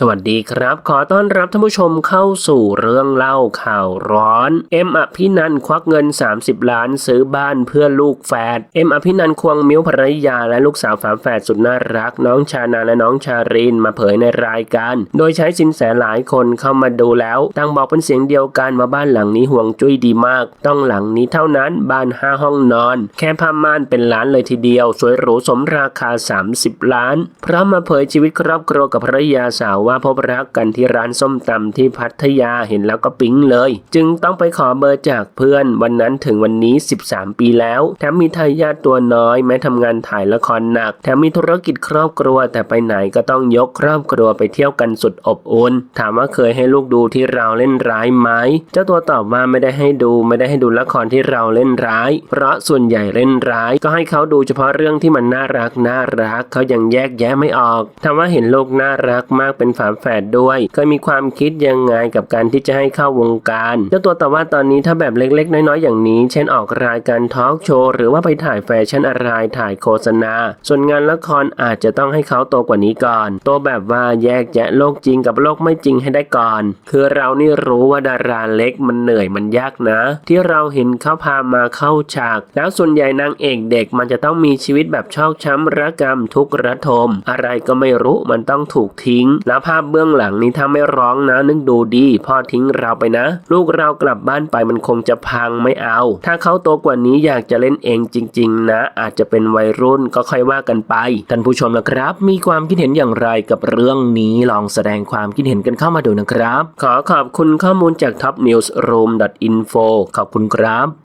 สวัสดีครับ ขอต้อนรับท่านผู้ชมเข้าสู่เรื่องเล่าข่าวร้อน เอ็มอภินันควักเงิน 30 ล้านซื้อบ้านเพื่อลูกแฝดเอ็มอภินันควงมิ้วภรรยาและลูกสาวฝาแฝดสุดน่ารัก น้องชานาและน้องชารินมาเผยในรายการ โดยใช้สินแสหลายคนเข้ามาดูแล้วต่างบอกเป็นเสียงเดียวกันว่าบ้านหลังนี้ห่วงจุ้ยดีมาก ต้องหลังนี้เท่านั้นบ้านห้าห้องนอน แค่ผ้าม่านเป็นล้านเลยทีเดียว สวยหรูสมราคา 30 ล้านพร้อมมาเผยชีวิตครอบครัวกับภรรยาสาวว่าพบรักกันที่ร้านส้มตำที่พัทยาเห็นแล้วก็ปิ๊งเลย จึงต้องไปขอเบอร์จากเพื่อนวันนั้นถึงวันนี้ 13 ปีแล้ว แถมมีทายาทตัวน้อย แม้ทำงานถ่ายละครหนัก แถมมีธุรกิจครอบครัว แต่ไปไหนก็ต้องยกครอบครัวไปเที่ยวกันสุดอบอุ่นถามว่าเคยให้ลูกดูที่เราเล่นร้ายไหมเจ้าตัวตอบว่าไม่ได้ให้ดูไม่ได้ให้ดูละครที่เราเล่นร้าย เพราะส่วนใหญ่เล่นร้าย ก็ให้เขาดูเฉพาะเรื่องที่มันน่ารักน่ารักเขายังแยกแยะไม่ออกถามว่าเห็นโลกน่ารักมากเป็นฝาแฝดด้วย เคยมีความคิดยังไงกับการที่จะให้เข้าวงการเจ้าตัวตอบว่าตอนนี้ถ้าแบบเล็กๆ น้อยๆ อย่างนี้ เช่นออกรายการทอล์กโชว์หรือว่าไปถ่ายแฟชั่นอะไรถ่ายโฆษณา ส่วนงานละครอาจจะต้องให้เขาโตกว่านี้ก่อน โตแบบว่าแยกแยะโลกจริงกับโลกไม่จริงให้ได้ก่อน คือเรานี่รู้ว่าดาราเล็กมันเหนื่อยมันยากนะ ที่เราเห็นเขาพามาเข้าฉาก แล้วส่วนใหญ่นางเอกเด็กมันจะต้องมีชีวิตแบบชอกช้ำระกรรมทุกข์ระทม อะไรก็ไม่รู้มันต้องถูกทิ้ง แล้วภาพเบื้องหลังนี้ถ้าไม่ร้องนะ นึกดูดี พ่อทิ้งเราไปนะ ลูกเรากลับบ้านไปมันคงจะพังไม่เอา ถ้าเขาโตกว่านี้อยากจะเล่นเองจริง ๆ นะ อาจจะเป็นวัยรุ่นก็ค่อยว่ากันไป ท่านผู้ชมนะครับ มีความคิดเห็นอย่างไรกับเรื่องนี้ลองแสดงความคิดเห็นกันเข้ามาดูนะครับ ขอขอบคุณข้อมูลจาก topnewsroom.info ขอบคุณครับ